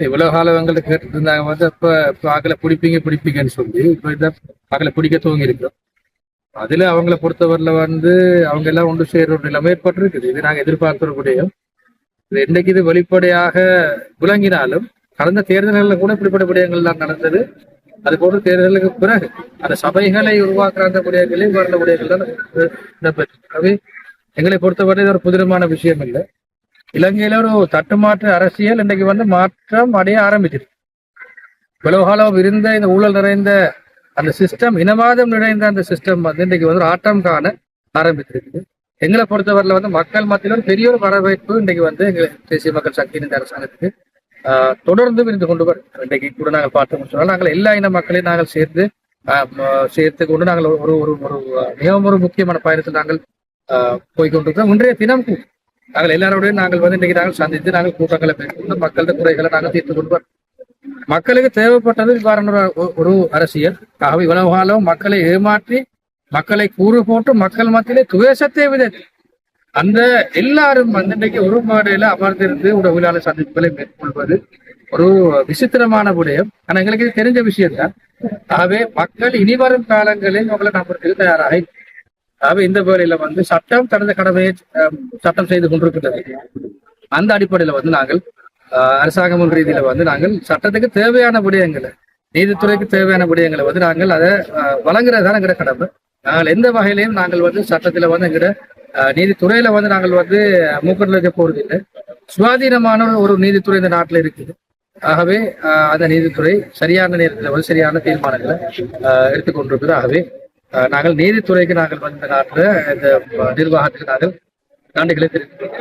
இவ்வளவு காலம் எங்கள்ட்ட கேட்டுட்டு இருந்தாங்க வந்து இப்ப இப்ப ஆக்களை பிடிப்பீங்க பிடிப்பீங்கன்னு சொல்லி இப்ப இதான் ஆக்களை பிடிக்க துவங்கி இருக்கிறோம் அதுல அவங்கள பொறுத்தவரையில வந்து அவங்க எல்லாம் ஒன்று சேர்ற ஒரு நிலைமை ஏற்பட்டிருக்குது. இது நாங்க எதிர்பார்க்கக்கூடிய இது இன்னைக்கு இது வெளிப்படையாக விளங்கினாலும் கடந்த தேர்தல்களில் கூட இப்படிப்பட்ட விடயங்கள் தான் நடந்தது. அது போன்ற தேர்தலுக்கு பிறகு அந்த சபைகளை உருவாக்குற அந்த விடயங்களே வரல விடயங்கள் தான் எங்களை பொறுத்தவரை இது ஒரு புதிரமான விஷயம் இல்லை. இலங்கையில ஒரு தட்டுமாற்று அரசியல் இன்னைக்கு வந்து மாற்றம் அடைய ஆரம்பிச்சிருக்கு காலம் இருந்த இந்த ஊழல் நிறைந்த அந்த சிஸ்டம் இனவாதம் நிறைந்த அந்த சிஸ்டம் வந்து இன்னைக்கு வந்து ஒரு ஆட்டம் காண ஆரம்பித்திருக்குது. எங்களை பொறுத்தவரையில வந்து மக்கள் மத்தியில் ஒரு பெரிய ஒரு வரவேற்பு இன்னைக்கு வந்து எங்க தேசிய மக்கள் சக்தி இந்த அரசாங்கத்துக்கு ஆஹ், தொடர்ந்து இருந்து கொண்டு வரும் இன்னைக்கு கூட நாங்கள் பார்த்தோம்னு சொன்னால் நாங்கள் எல்லா இன மக்களையும் நாங்கள் சேர்ந்து ஆஹ், சேர்த்து கொண்டு நாங்கள் ஒரு ஒரு ஒரு மிகவும் ஒரு முக்கியமான பயணத்தில் நாங்கள் ஆஹ், போய் கொண்டிருக்கிறோம் இன்றைய தினம் நாங்கள் எல்லாரோடையும் நாங்கள் வந்து இன்னைக்கு நாங்கள் சந்தித்து நாங்கள் கூட்டங்களை மேற்கொண்டு மக்களது குறைகளை நாங்கள் தீர்த்து கொண்டு மக்களுக்கு தேவைப்பட்டது இவ்வாறான ஒரு- அரசியல். ஆகவே இவ்வளவு காலம் மக்களை ஏமாற்றி மக்களை கூறு போட்டு மக்கள் மத்தியிலே துவேஷத்தை விதத்தி அந்த எல்லாரும் வந்து இன்னைக்கு ஒரு மேடையில அமர்ந்திருந்து உடவியலாளர் சந்திப்புகளை மேற்கொள்வது ஒரு விசித்திரமான விடயம். ஆனா எங்களுக்கு தெரிஞ்ச விஷயம் தான் ஆகவே மக்கள் இனி வரும் காலங்களில் உங்களை நம்புறதுக்கு தயாராக ஆகவே இந்த வேலையில வந்து சட்டம் தனது கடமையை சட்டம் செய்து கொண்டிருக்கின்றது. அந்த அடிப்படையில வந்து நாங்கள் அஹ், அரசாங்கம் ரீதியில வந்து நாங்கள் சட்டத்துக்கு தேவையான விடயங்களை நீதித்துறைக்கு தேவையான விடயங்களை வந்து நாங்கள் அதை வழங்குறதுதான் எங்கிற கடமை. நாங்கள் எந்த வகையிலையும் நாங்கள் வந்து சட்டத்துல வந்து எங்கிற நீதித்துறையில வந்து நாங்கள் வந்து மூக்கத்தில் வைக்க போறது இல்லை சுவாதீனமான ஒரு- நீதித்துறை இந்த நாட்டில் இருக்குது. ஆகவே அந்த நீதித்துறை சரியான நேரத்தில் வந்து சரியான தீர்மானங்களை அஹ், எடுத்துக்கொண்டிருக்குது ஆகவே நாங்கள் நீதித்துறைக்கு நாங்கள் வந்து நாட்டில் இந்த அஹ், நிர்வாகத்துக்கு நாங்கள் நன்றிகளை தெரிவித்துக்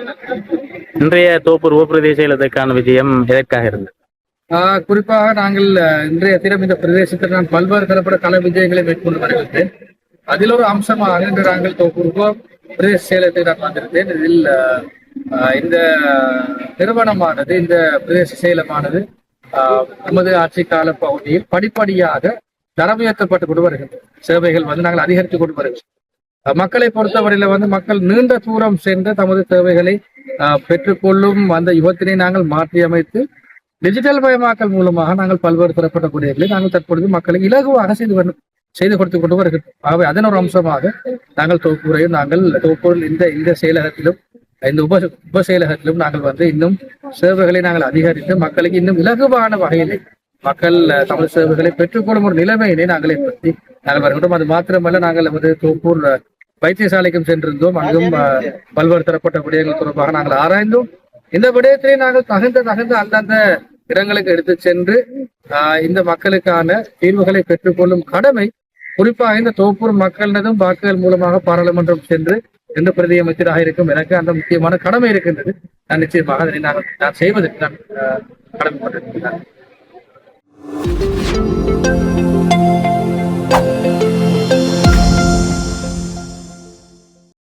இன்றைய தோப்பூர் உபப்பிரதேச செயலகத்துக்கான விஜயம் எதற்காக இருந்தது? குறிப்பாக நாங்கள் இன்றைய தினம் இந்த பிரதேசத்தில் நான் பல்வேறு தரப்பட்ட கல விஜயங்களை மேற்கொண்டு வருகின்றேன். அதில் ஒரு அம்சமாக இன்று நாங்கள் தொகுப்பு பிரதேச செயலத்தை நான் வந்திருந்தேன். இதில் இந்த நிறுவனமானது இந்த பிரதேச செயலமானது நமது ஆட்சி கால பகுதியில் படிப்படியாக தரம் உயர்த்தப்பட்டு கொண்டு வருகின்றன சேவைகள் வந்து நாங்கள் அதிகரித்துக் கொண்டு வருகிறோம் மக்களை பொறுத்தவரையில வந்து மக்கள் நீண்ட தூரம் சென்று தமது தேவைகளை ஆஹ், பெற்றுக்கொள்ளும் அந்த யுகத்தினை நாங்கள் மாற்றியமைத்து டிஜிட்டல் மயமாக்கல் மூலமாக நாங்கள் பல்வேறு தரப்பட்ட நாங்கள் தற்பொழுது மக்களை இலகுவாக செய்து செய்து கொடுத்து கொண்டு வருகிறோம். ஆகவே அதன் ஒரு அம்சமாக நாங்கள் தொகுப்புரையும் நாங்கள் தொகுப்பூரில் இந்த இந்த செயலகத்திலும் இந்த உப உப செயலகத்திலும் நாங்கள் வந்து இன்னும் சேவைகளை நாங்கள் அதிகரித்து மக்களுக்கு இன்னும் இலகுவான வகையிலே மக்கள் தமிழ் சேவைகளை பெற்றுக்கொள்ளும் ஒரு நிலைமையினை நாங்கள் ஏற்படுத்தி நாங்கள் வருகின்றோம் அது மாத்திரமல்ல நாங்கள் வந்து தோப்பூர் வைத்தியசாலைக்கும் சென்றிருந்தோம். அங்கும் பல்வேறு தரப்பட்ட விடயங்கள் தொடர்பாக நாங்கள் ஆராய்ந்தோம். இந்த விடயத்திலே நாங்கள் தகுந்த தகுந்த அந்தந்த இடங்களுக்கு எடுத்து சென்று ஆஹ், இந்த மக்களுக்கான தீர்வுகளை பெற்றுக்கொள்ளும் கடமை குறிப்பாக இந்த தோப்பூர் மக்களினதும் வாக்குகள் மூலமாக பாராளுமன்றம் சென்று எந்த பிரதி அமைச்சராக இருக்கும். எனக்கு அந்த முக்கியமான கடமை இருக்கின்றது. நான் நிச்சயமாக அதனை நான் நான் செய்வதற்கு நான் கடமைப்பட்டிருக்கிறேன் Música